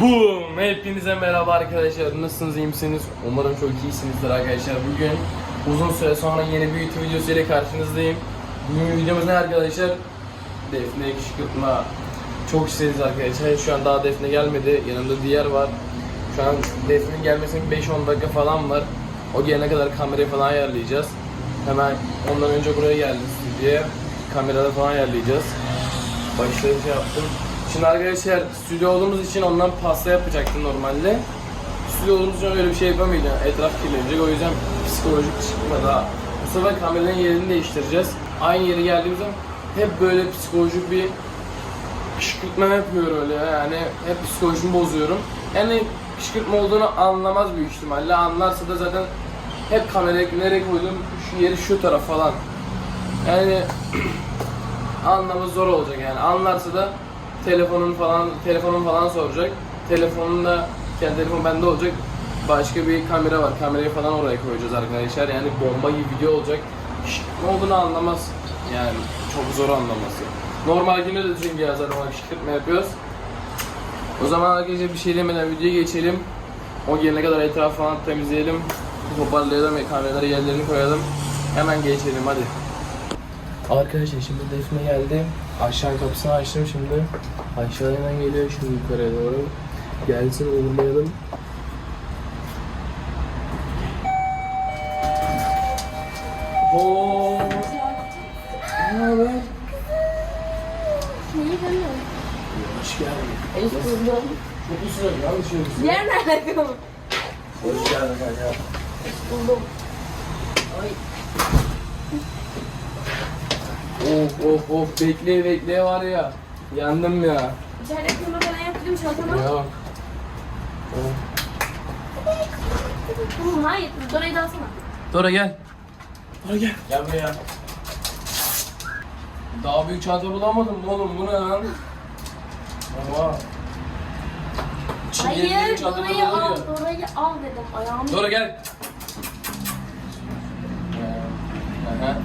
Boom! Hepinize merhaba arkadaşlar. Nasılsınız, iyi misiniz? Umarım çok iyisinizdir arkadaşlar. Bugün uzun süre sonra yeni bir YouTube videosu ile karşınızdayım. Bugün videomuz ne arkadaşlar? Defne kışkırtma. Çok isteriz arkadaşlar. Şu an daha Defne gelmedi. Yanımda diğer var. Şu an Defne'nin gelmesine 5-10 dakika falan var. O gelene kadar kamerayı falan ayarlayacağız. Hemen ondan önce buraya geldik stüdyoya. Kamerada falan ayarlayacağız. Başlayıp şey yaptım. Şimdi arkadaşlar stüdyo olduğumuz için ondan pasta yapacaktım normalde. Stüdyo olduğumuz için öyle bir şey yapamayacağım. Etraf kirlenecek. O yüzden psikolojik çıkma daha. Bu sefer kameranın yerini değiştireceğiz. Aynı yere geldiğimiz zaman hep böyle psikolojik bir kışkırtma yapıyor öyle yani. Hep psikolojimi bozuyorum. Yani kışkırtma olduğunu anlamaz büyük ihtimalle. Anlarsa da zaten hep kamerayı nereye koydum, şu yeri şu taraf falan. Yani anlamı zor olacak yani. Anlarsa da telefonun falan telefonun falan soracak. Telefonun da kendi telefon bende olacak. Başka bir kamera var. Kamerayı falan oraya koyacağız arkadaşlar. Yani bomba gibi video olacak. Şşt, ne olduğunu anlamaz. Yani çok zor anlaması. Normal günde de çünkü ya zaten ona kışkırtma yapıyoruz. O zaman arkadaşlar bir şey demeden videoya geçelim. O gelene kadar etrafı falan temizleyelim. Toparlayalım kameraları yerlerini koyalım. Hemen geçelim hadi. Arkadaşlar şimdi Defne geldi. Aşağı kapısını açtım şimdi. Aşağı hemen geliyor şimdi yukarıya doğru. Gelsin uğurlayalım. Oo. Ne haber? Neyi bilmiyorum. Hoş geldin. Hoş buldum. Çok ısrar yanlış yapıyorsun. Diğer nerede kalın? Hoş geldin kanka. Buldum. Ay. Of of of bekleye bekleye var ya. Yandım ya. İçeride kıyma falan yaptım çantama. Yok. Of. Hı, hayır, Dora'yı da alsana. Dora gel. Dora gel. Gel buraya. Daha büyük çanta bulamadım mı oğlum bu ne lan? Ama. Hayır, çantada Dora'yı al, ya. Dora'yı al dedim. Ayağımı... Dora gel. Aha.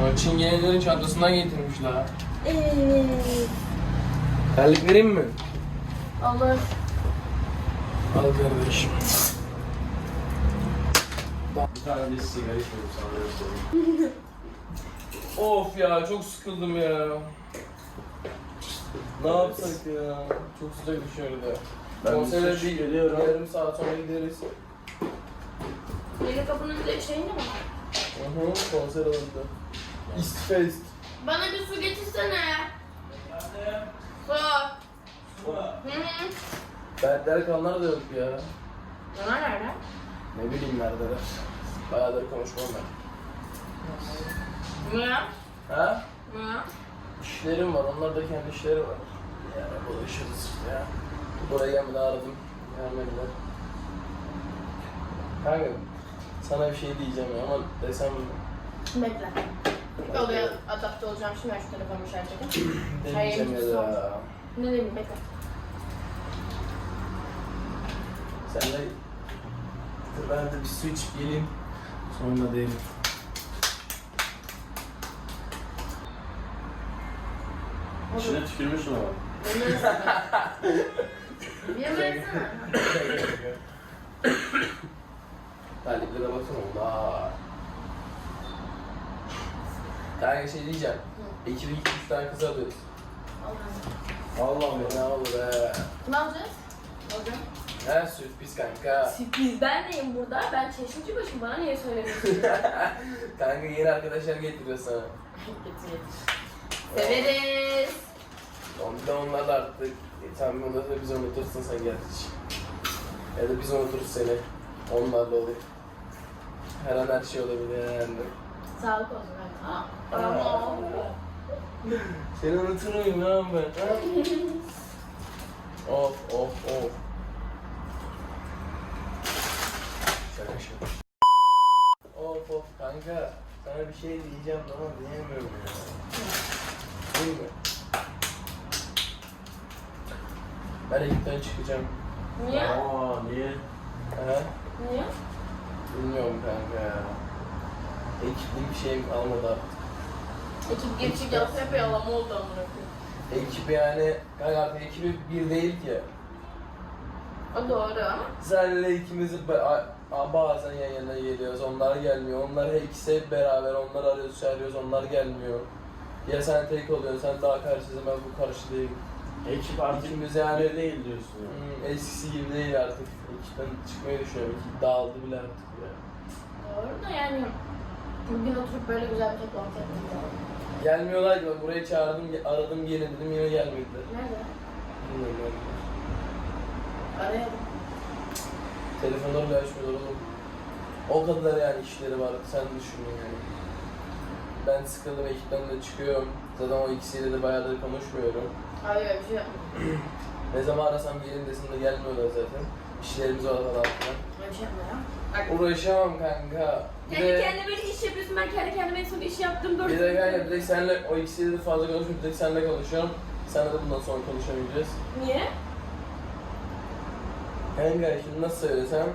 Ama çingenelerin çantasından getirmişler. Evet. Terlik vereyim mi? Alır. Al kardeşim. Bir tane de sigara içmedim sana öyle söyleyeyim. Of ya çok sıkıldım ya. Ne yapsak ya? Çok sıcak dışarıda. Ben Konsere bir geliyorum. yarım saat sonra gideriz. Yeni kapının bir şeyinde mi? Hı hı konser alanında. East Fest. Bana bir su getirsene. Su. Hı hı. Berder kanlar da yok ya. Onlar nerede? Ne bileyim neredeler. Bayağıdır konuşmam ben. Ne? Ha? Ne? İşlerim var, onlar da kendi işleri var. Yani işte ya. Buraya gelmeden aradım. Gelmediler. Kanka, sana bir şey diyeceğim ya ama desem Bekle. Olaya adapte olacağım. Şimdi ben şu telefonu şarj edeyim. ya da. Ne diyeyim bekle. Sen de dur ben de bir su içip geleyim. Sonra değilim. İçine tükürmüşsün ama. Bir versene. Terliklere baksana ulan. Kanka şey diyeceğim. Ekibi iki üç tane kız alıyoruz. Allah'ım ya ne olur be. Ne alacağız? Alacağım. He sürpriz kanka. Sürpriz ben deyim burada. Ben çeşitçi başım. Bana niye söylemiyorsun? kanka yeni arkadaşlar getiriyor sana. getir getir. Severiz. Bir de onlarla artık e, tamam onları biz unutursun sen gerçi. Ya da biz unuturuz seni. Onlarla olur. Her an her şey olabilir yani. Sağlık olsun. Ben. Aa. Seni unutur muyum lan ben? ha? of of of. Şaka şaka. Of of kanka. Sana bir şey diyeceğim ama diyemiyorum ya. Değil mi? Ben ekipten çıkacağım. Niye? Aa niye? Aha. Niye? Bilmiyorum kanka ya. Ekiplik bir şeyim kalmadı artık. Ekip geçik yapsa hep yalama oldu amına koyayım. Ekip yani kanka artık ekibi bir değil ki. O doğru ama. Senle ikimiz ba- a- a- bazen yan yana geliyoruz, onlar gelmiyor. Onlar ikisi hep beraber, onlar arıyoruz, çağırıyoruz, onlar gelmiyor. Ya sen tek oluyorsun, sen daha karşısın, ben bu karşıdayım. Ekip artık İkimiz yani- öyle değil diyorsun ya. Hmm, eskisi gibi değil artık. Ekipten çıkmayı düşünüyorum. Ekip dağıldı bile artık ya. Doğru da yani. Bugün oturup böyle güzel bir toplantı yaptık. Gelmiyorlar ki, ben buraya çağırdım, aradım gelin dedim, yine gelmediler. Nerede? Bilmiyorum. Arayalım. Telefonları bile açmıyorlar oğlum. O kadar yani işleri var, sen düşün yani. Ben sıkıldım, ekipten de çıkıyorum. Zaten o ikisiyle de bayağıdır konuşmuyorum. Abi öyle bir şey yapma. Ne zaman arasam gelin desin de gelmiyorlar zaten. İşlerimiz. Bak. Uğraşamam kanka. Bir Kendi de, kendine böyle iş yapıyorsun. Ben kendi kendime en son iş yaptım. Doğru. bir de kanka bir de senle o ikisiyle de fazla konuşmuyorum. Bir tek senle konuşuyorum. Senle de bundan sonra konuşamayacağız. Niye? Kanka şimdi nasıl söylesem?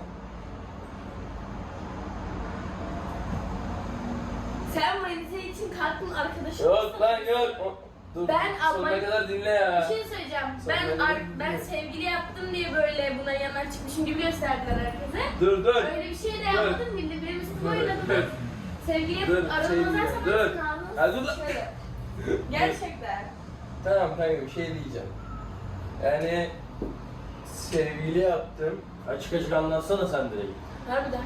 Sen manita için kalktın arkadaşım. Yok lan yok. Dur, Ben sonuna Alman- kadar dinle Bir ya. şey söyleyeceğim. Ben ar- bir- ben sevgili yaptım diye böyle buna yanar çıkmışım gibi gösterdiler herkese. Dur dur. Öyle bir şey de yapmadım bildi. Benim üstüme oynadılar. Sevgili Dur, yapıp diyeceğim, sana dur. Ha, dur lan. şöyle. Gerçekten. Tamam kanka bir şey diyeceğim. Yani sevgili yaptım. Açık açık anlatsana sen direkt. Harbiden.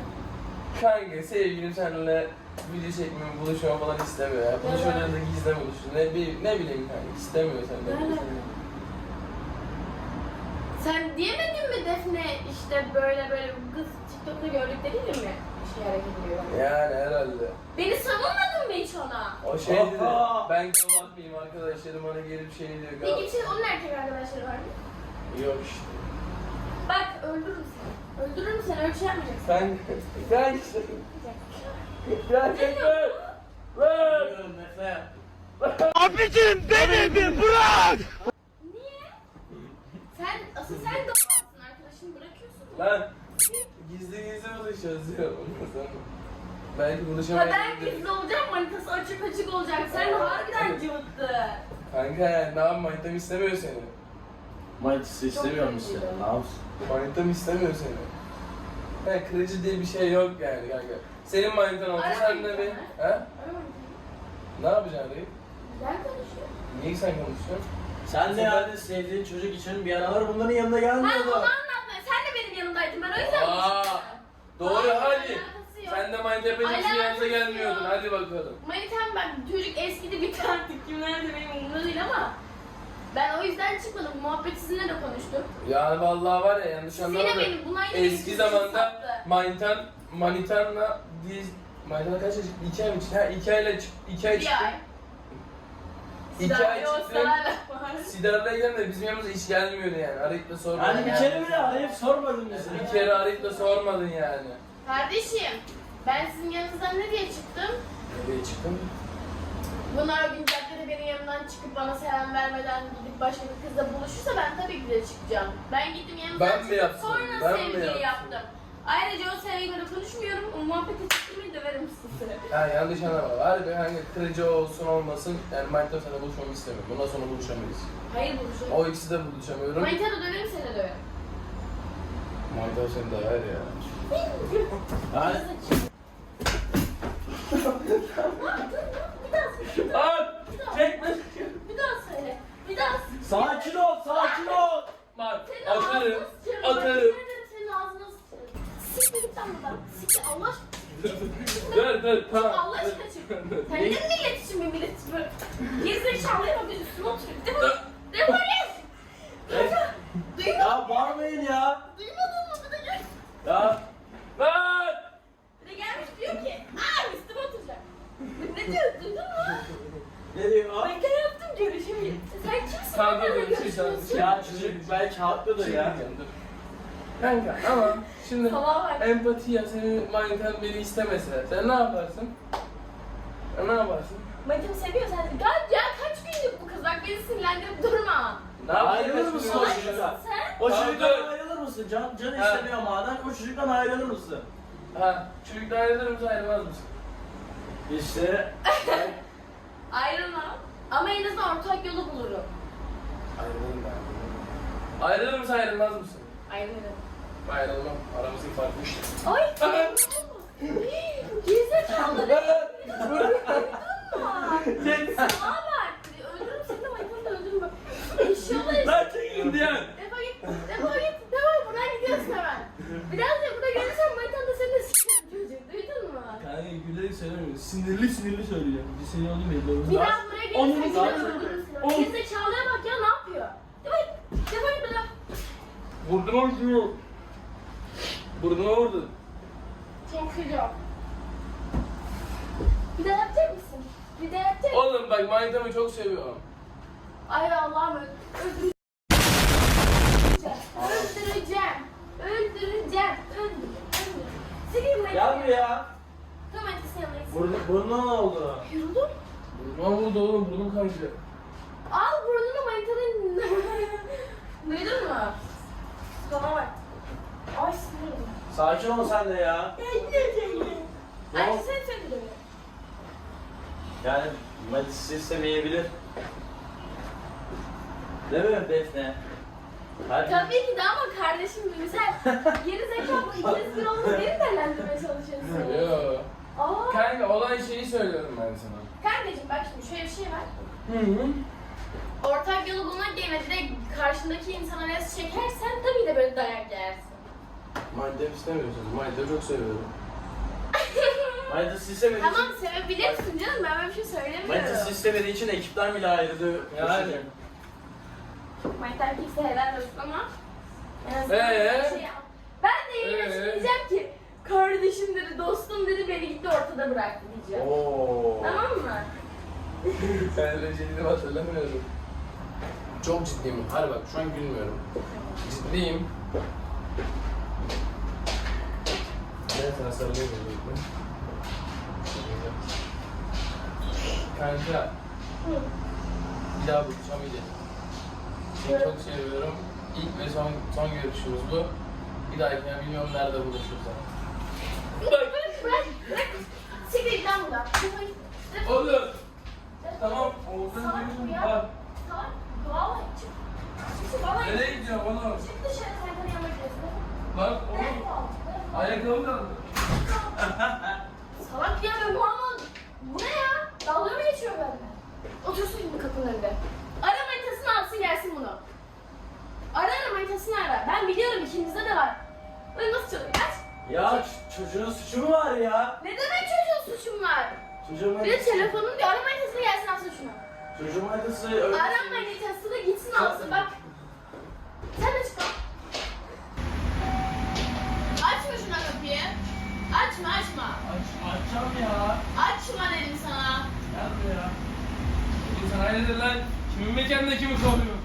Kanka sevgilim seninle video çekmemi, buluşmamı falan istemiyor ya. Buluşmalarında gizli buluşuyor. Ne, bi- ne bileyim kanka istemiyor senden Nerede? buluşmayı. Sen diyemedin mi Defne işte böyle böyle bir kız TikTok'ta gördük dedin mi? Bir şey hareket ediyor. Yani herhalde. Beni savunmadın mı hiç ona? O şey dedi, Aha! ben kapatmayayım arkadaşlarım bana gelip şey diyor. Peki için onun erkek arkadaşları var mı? Yok işte. Bak öldürürüm seni. Öldürürüm seni öyle bir şey yapmayacaksın. Ben, ben işte. Gerçekten. Ben. Bilmiyorum Efe. Niye? Sen, asıl sen de olmazsın arkadaşını bırakıyorsun. Ben gizli gizli buluşuyoruz sonra Belki Ha buluşamayız. ben gizli olacağım manitası açık açık olacak. Sen harbiden cıvıttı. Kanka ne yapayım manitam istemiyor seni. Manitası istemiyor musun kötüydü. sen? Ne yapsın? Manitam istemiyor seni. Yani kırıcı diye bir şey yok yani kanka. Senin manitan Ara sen de bir... He? Ne yapacaksın Reif? Güzel konuşuyor. Niye sen konuşuyorsun? Sen de yani sevdiğin çocuk için bir aralar bunların yanına Ha onu gelmiyordu. anlatma. Sen de benim yanımdaydın. Ben o yüzden Aa. Doğru Hayır, hadi. alakası yok. Sen de manita bizim Alakası yanımıza gelmiyordun. yok. Hadi bakalım. Manitam bak çocuk eskidi bitti artık. De benim umurumda değil ama ben o yüzden çıkmadım. Muhabbet sizinle de konuştum. Yani vallahi var ya yanlış Yine anlamadım. benim buna Eski bir zamanda sattı. manitan, manitanla diz... Manitanla kaç ay çıktı? İki ay mı çıktı? Ha iki ayla çık, iki ay Bir çıktı. ay. İki ay Silah çıktı. yoksa var. Sidar'dayken de bizim yanımıza hiç gelmiyordu yani. Arayıp da sormadın. Hani bir yani. kere bile arayıp sormadın bize. Bir kere arayıp da sormadın yani. Kardeşim ben sizin yanınızdan ne diye çıktım? Nereye çıktın? Bunlar o gün caddede benim yanımdan çıkıp bana selam vermeden gidip başka bir kızla buluşursa ben tabii ki de çıkacağım. Ben gittim yanımdan Ben mi çıkıp yaptım? sonra Ben mi sevgili yaptım? yaptım. Ayrıca o sevgiliyle konuşmuyorum. O muhabbeti çıktırmayı döverim sizi. Ha yanlış anlama. Harbi hani kırıcı olsun olmasın. Yani manitam sana buluşmamı istemiyorum. Bundan sonra buluşamayız. Hayır buluşalım. O ikisi de buluşamıyorum. Manita da döverim seni de döverim. Manitam seni de ver ya. Yani Bir daha söyle. At! Çekme! Bir daha söyle. Bir daha sakin ol, sakin ol. Bak Atarım. yemin ederim Senin ağzına sıçarım. Siktir git lan buradan. Siktir Allah aşkına. Tamam. Allah aşkına çık. Sen ne millet için bir millet böyle gerizekalıya bir üstüne oturuyor. Defol. Defol git. Duymadın Ya bağırmayın ya. Duymadın mı? Bir de gel. Ya Lan! Bir de gelmiş diyor ki. Aa üstüme oturacak. Ne diyor? Duydun mu? ne diyor? Ben gene yaptım görüşemeyi. Sen kimsin? Böyle bir şey görüşüyorsun? sen- Ya çocuk belki haklıdır ya. Kanka ama şimdi bak. empati ya senin manitan beni istemese sen ne yaparsın? Ya ne yaparsın? Manitamı seviyor sen. Ya, ya kaç günlük bu kız? Bak beni sinirlendirip durma. Ne? Ayrılır mısın o Salak çocuktan? mısın sen? O çocuktan ayrılır mısın? Can, can Ha. istemiyor madem o çocuktan ayrılır mısın? Ha, çocuktan ayrılır mısın ayrılmaz mısın? İşte Ayrılmam. Ama en azından ortak yolu bulurum. Ayrılırım ben. Ayrılır mısın ayrılmaz mısın? Ayrılırım. Ayrılmam. Aramızdaki fark bu işte. Ay! Gerizekalı. Sağa bak. Öldürürüm seni de maymununu da öldürürüm bak. Eşyalar Lan çekilin diyen. Defol git. Defol git. Defol buradan gidiyorsun hemen. Bir daha da burada gelirsen manitan da seni de sikerim çocuk. Duydun mu? Kanka gülerek söylemiyorum. Sinirli sinirli söylüyor. Bir sinir olayım ya. Bir daha buraya gelirsen zaten- seni öldürürüm seni. Onun- Gerizekalıya bak ya ne yapıyor? Defol git. Defol git buradan. Ama şunu. Burnuma vurdun. Çok sıcak. Bir daha yapacak mısın? Bir daha yapacak mısın? Oğlum bak manitamı çok seviyorum. Ay Allah'ım öl- öldüreceğim. Öldüreceğim. Öldüreceğim. Öldüreceğim. Sikeyim ben. Gel mi ya? Tamam hadi sen Burnu, burnuna ne oldu? Yoruldum. Burnuma vurdu oğlum burnum kanka. Al burnunu manitanın. Duydun mu? Bana bak. Ay sinirim. Sakin ol sen de ya. Ne Ay oldu? sen söyle. Yani Metis istemeyebilir. Değil mi Defne? Hadi. Tabii ki de ama kardeşim misal geri zekalı ikiniz bir oldu beni değerlendirmeye çalışıyorsun. Yo. Aa. Kanka olan şeyi söylüyorum ben sana. Kankacığım bak şimdi şöyle bir şey var. Hı hı. Ortak yolu bulmak yerine direkt karşındaki insana res çekersen tabii de böyle dayak yersin. Manitam istemiyorsun. Manitamı çok seviyorum. Metis istemediği tamam için... sevebilirsin canım ben böyle bir şey söylemiyorum. Metis istemediği için ekipten bile ayrıldı. Yani. Mantar kimse helal olsun ama en azından Ee? bir şey yap. Ben de yine Ee? diyeceğim ki kardeşim dedi, dostum dedi, beni gitti ortada bıraktı diyeceğim. Oo. Tamam mı? Ben şeyleri hatırlamıyorum. Çok ciddiyim. Hadi bak şu an gülmüyorum. Ciddiyim. Sana sarılayım mı? Kanka bir daha buluşamayacağız. Seni çok seviyorum. İlk ve son son görüşümüz bu. Bir dahakine bilmiyorum nerede buluşuruz ama. Bırak, bırak, bırak. Siktir git lan buradan. Oğlum! Tamam, olsun Salak diyorsun. bu ya. Bak. Vallahi çık. Çık, çık, vallahi. nereye gidiyorsun? Çık dışarı bana. Bak oğlum, ayakkabı kaldı. Salak ya ben bu ama bu ne ya? Dalga mı geçiyor benden? Otursun şimdi kapının önünde. Ara manitasını alsın gelsin bunu. Ara ara manitasını ara. Ben biliyorum ikimizde de var. Böyle nasıl çalıyor? Aç. Ya ç- çocuğun suçu mu var ya? Ne demek çocuğun suçum var? Çocuğun Bir de telefonum diyor. Ara manitasını gelsin alsın şunu. Çocuğun manitası öyle. Ara manitasını gitsin alsın bak. Sen de çık. Açma şuna kapıyı. Açma açma. Aç, açacağım ya. Açma dedim sana. Gel buraya. İnsan hayırdır lan? Kimin mekanında kimi kovuyor?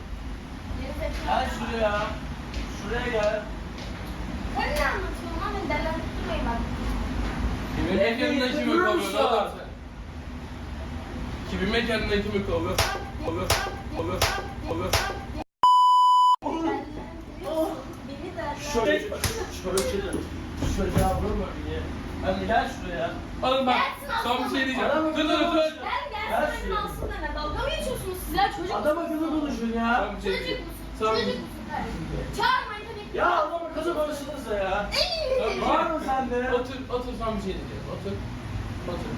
Geri zekalı. Gel şuraya. Şuraya gel. Sen ne anlatıyorsun lan? Beni delendirip durmayın bak. Kimin mekanında kimi diyorsun? Kimin mekanında kimi kovuyor? Kovuyor, kovuyor, kovuyor. Şöyle, şöyle şöyle. Şu çocuğa vurma beni. Hadi gel şuraya. Oğlum bak, Gelsin son bir şey diyeceğim. Dur dur dur. Gel Gel gel sen şuraya. alsın deme. Dalga mı geçiyorsunuz siz ya? Çocuk Adam akıllı konuşun ya. Son bir şey Çocuk diyeceğim. musun? Son Çocuk musun? Çağırmayın tabii. Ya adam akıllı konuşunuz da ya. Ey! Var mı sende? Otur, otur son bir şey diyeceğim. Otur. Otur.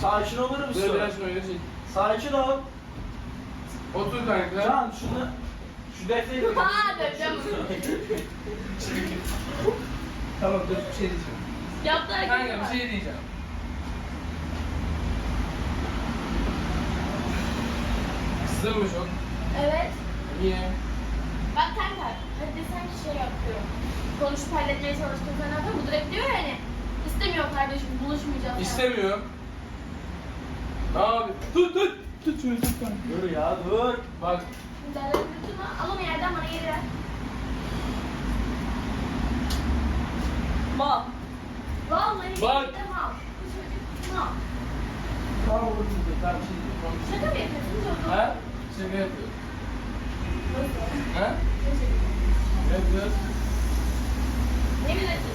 Sakin olur Dur musun? biraz şunu öyle çek. Sakin ol. Otur kanka. Can şunu şu defteri Ha döveceğim. Tamam dur bir şey diyeceğim. Yaptı Kanka bir şey diyeceğim. Kızdın mı çok? Evet. Niye? Bak kanka. Hadi desen ki şey yapıyor. Konuşup halletmeye çalıştım falan ama bu direkt diyor ya hani. İstemiyor kardeşim buluşmayacağız. İstemiyorum. Ne yapayım? Tut tut. Tut şunu tut kanka. Dur ya dur. Bak. Değerlendirdin ha. Al onu yerden bana geri ver. Mal. Vallahi Bak. bir de mal. Bu çocuk mal. Tamam oğlum şimdi tamam şey Şaka mı yapıyorsun çocuk? Ha? Şaka yapıyorum. Nasıl? Ha? Ne yapıyoruz? Ne bilesin?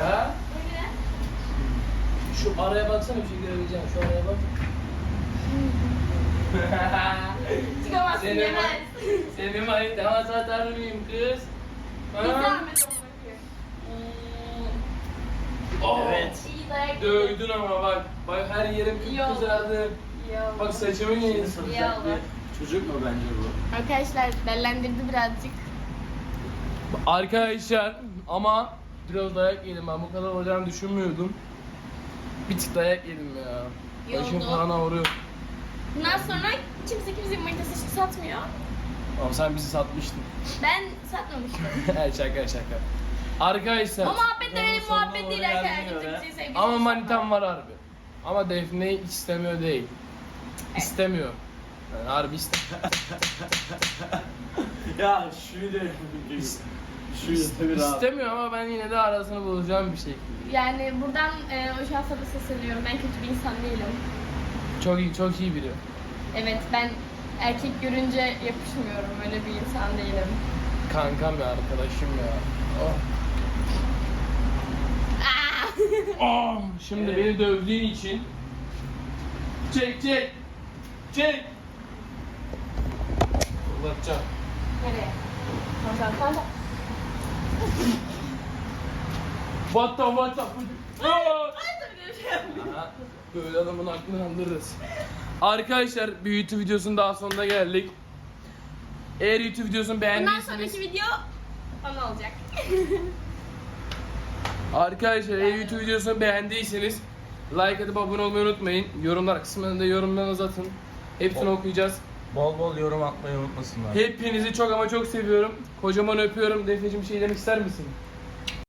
Ha? Şu araya baksana bir şey görebileceğim. Şu araya bak. Çıkamazsın Seni yemez. Seni manitama satar mıyım kız? Bir Ha? zahmet onu bakıyor. Oh, Evet. İyi dayak yedi. Dövdün ama bak. Bak her yerim İyi oldu. kızardı. İyi oldu. Bak saçımın Şimdi saracak bir çocuk mu bence bu? Arkadaşlar dellendirdi birazcık. Arkadaşlar ama biraz dayak yedim ben bu kadar olacağını düşünmüyordum. Bir tık dayak yedim ya. İyi Başım oldu. falan ağrıyor. Bundan sonra kimse kimsenin manitası satmıyor. Ama sen bizi satmıştın. Ben satmamıştım. Şaka şaka. Arkadaşlar. o muhabbet de benim muhabbet değil arkadaşlar. sevgisi Ama manitam var harbi. Ama Defne'yi hiç istemiyor değil. İstemiyor. Yani harbi istemiyor. Ya Şu rahat. İstemiyor ama ben yine de arasını bulacağım bir şekilde. Yani buradan e, o şahsa da sesleniyorum. Ben kötü bir insan değilim. Çok iyi, çok iyi biri. Evet ben erkek görünce yapışmıyorum. Öyle bir insan değilim. Kankam ya, arkadaşım ya. Oh. Aa! Oh, şimdi Evet. beni dövdüğün için çek çek çek fırlatacağım. Nereye? Tamam tamam tamam. What the what the. Aha, Böyle adamın aklını andırırız. Arkadaşlar bir YouTube videosunun daha sonuna geldik. Eğer YouTube videosunu Bundan beğendiyseniz sonraki video bana olacak. Arkadaşlar eğer YouTube videosunu beğendiyseniz like atıp abone olmayı unutmayın. Yorumlar kısmında da yorumlarınızı atın. Hepsini okuyacağız. Bol bol yorum atmayı unutmasınlar. Hepinizi çok ama çok seviyorum. Kocaman öpüyorum. Defneciğim bir şey demek ister misin?